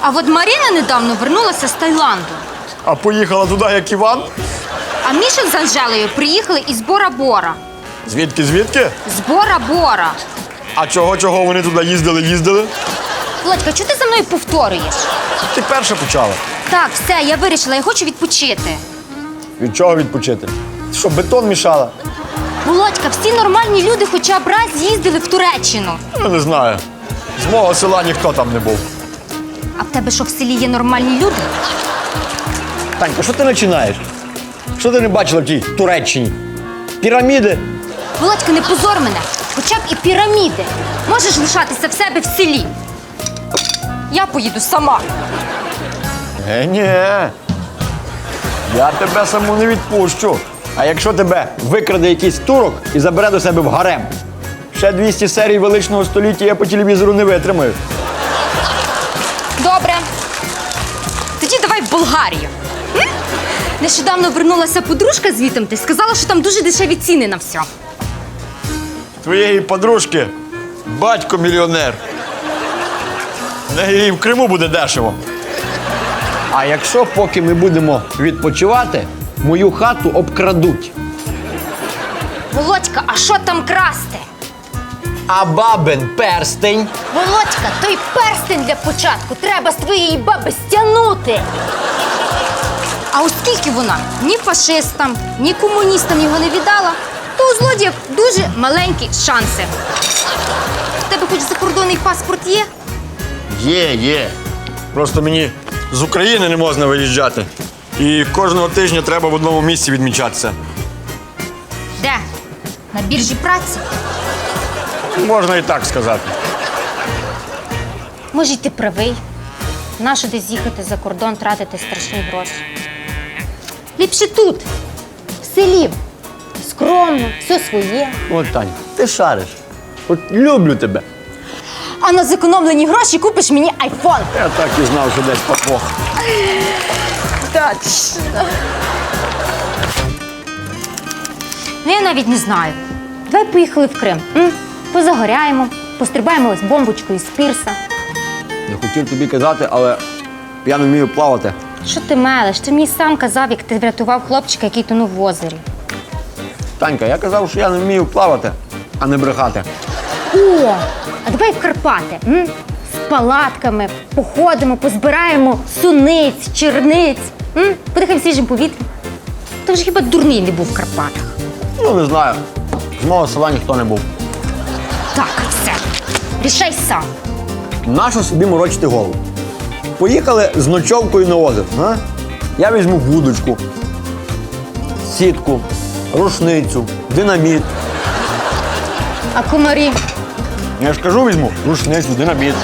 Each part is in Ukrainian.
А от Марина недавно вернулася з Таїланду. А поїхала туди, як Іван? А Міша з Анжелою приїхали із Бора-Бора. Звідки, звідки? З Бора-Бора. А чого, чого вони туди їздили, їздили? Володька, чого ти за мною повторюєш? Ти перша почала. Так, все, я вирішила, я хочу відпочити. Від чого відпочити? Ти що, бетон мішала? Володька, всі нормальні люди хоча б раз їздили в Туреччину. Я не знаю. З мого села ніхто там не був. А в тебе що в селі є нормальні люди? Танька, що ти починаєш? Що ти не бачила в тій Туреччині? Піраміди? Володька, не позор мене. Хоча б і піраміди. Можеш лишатися в себе в селі. Я поїду сама. Е, ні. Я тебе саму не відпущу. А якщо тебе викраде якийсь турок і забере до себе в гарем, ще 200 серій величного століття я по телевізору не витримаю. Давай в Болгарію. М? Нещодавно вернулася подружка звітом ти сказала, що там дуже дешеві ціни на все. Твоєї подружки батько мільйонер. І в Криму буде дешево. А якщо поки ми будемо відпочивати, мою хату обкрадуть. Володька, а що там красти? А бабин перстень. Володька, той перстень для початку треба з твоєї баби стягнути. А оскільки вона ні фашистам, ні комуністам його не віддала, то у злодіїв дуже маленькі шанси. У тебе хоч закордонний паспорт є? Є, є. Просто мені з України не можна виїжджати. І кожного тижня треба в одному місці відмічатися. Де? На біржі праці? Можна і так сказати. Може, й ти правий. Нащо десь їхати за кордон, тратити страшні гроші? Ліпше тут, в селі. Скромно, все своє. От, Тань, ти шариш. От люблю тебе. А на зекономлені гроші купиш мені айфон. Я так і знав, що десь подвох. Точно. Ну, я навіть не знаю. Давай поїхали в Крим. М? Позагоряємо, пострибаємо з бомбочкою з пірса. Не хотів тобі казати, але я не вмію плавати. Що ти мелеш? Ти мені сам казав, як ти врятував хлопчика, який тонув в озері. Танька, я казав, що я не вмію плавати, а не брехати. О, а давай в Карпати. М? З палатками походимо, позбираємо суниць, черниць. М? Подихаємо свіжим повітрям. Ти вже хіба дурний не був в Карпатах. Ну, не знаю. З мого села ніхто не був. Так, все. Рішай сам. Нащо собі морочити голову? Поїхали з ночовкою на озеро. А? Я візьму вудочку, сітку, рушницю, динаміт. А комарі? Я ж кажу, візьму рушницю, динаміт.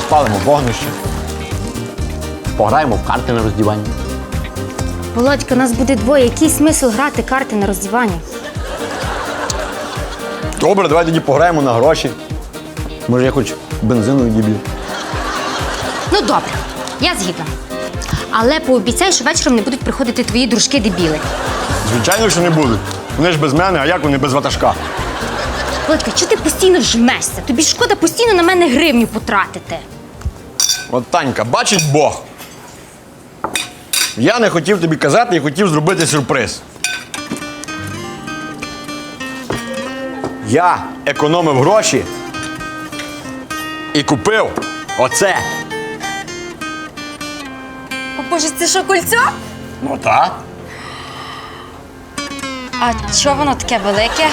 Спалимо вогнище. Пограємо в карти на роздіванні. Володька, нас буде двоє. Який смисл грати карти на роздівання? Добре, давай тоді пограємо на гроші. Може, я хоч бензину відіб'ю. Ну добре, я згідна. Але пообіцяй, що вечором не будуть приходити твої дружки дебіли. Звичайно, що не будуть. Вони ж без мене, а як вони без ватажка? Володька, чого ти постійно жмешся? Тобі шкода постійно на мене гривню потратити. От Танька, бачить Бог. Я не хотів тобі казати і хотів зробити сюрприз. Я економив гроші і купив оце. О Боже, це що кольцо? Ну так. А чого воно таке велике?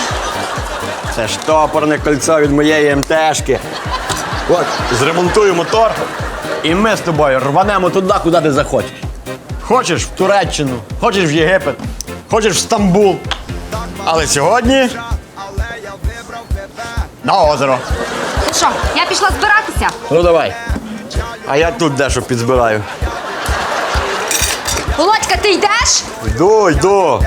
Це штопорне кольцо від моєї МТшки. От, зремонтую мотор, і ми з тобою рванемо туди, куди ти захочеш. Хочеш в Туреччину, хочеш в Єгипет, хочеш в Стамбул. Але сьогодні на озеро. Ну що, я пішла збиратися? Ну давай. А я тут дещо підзбираю. Володька, ти йдеш? Йду, йду.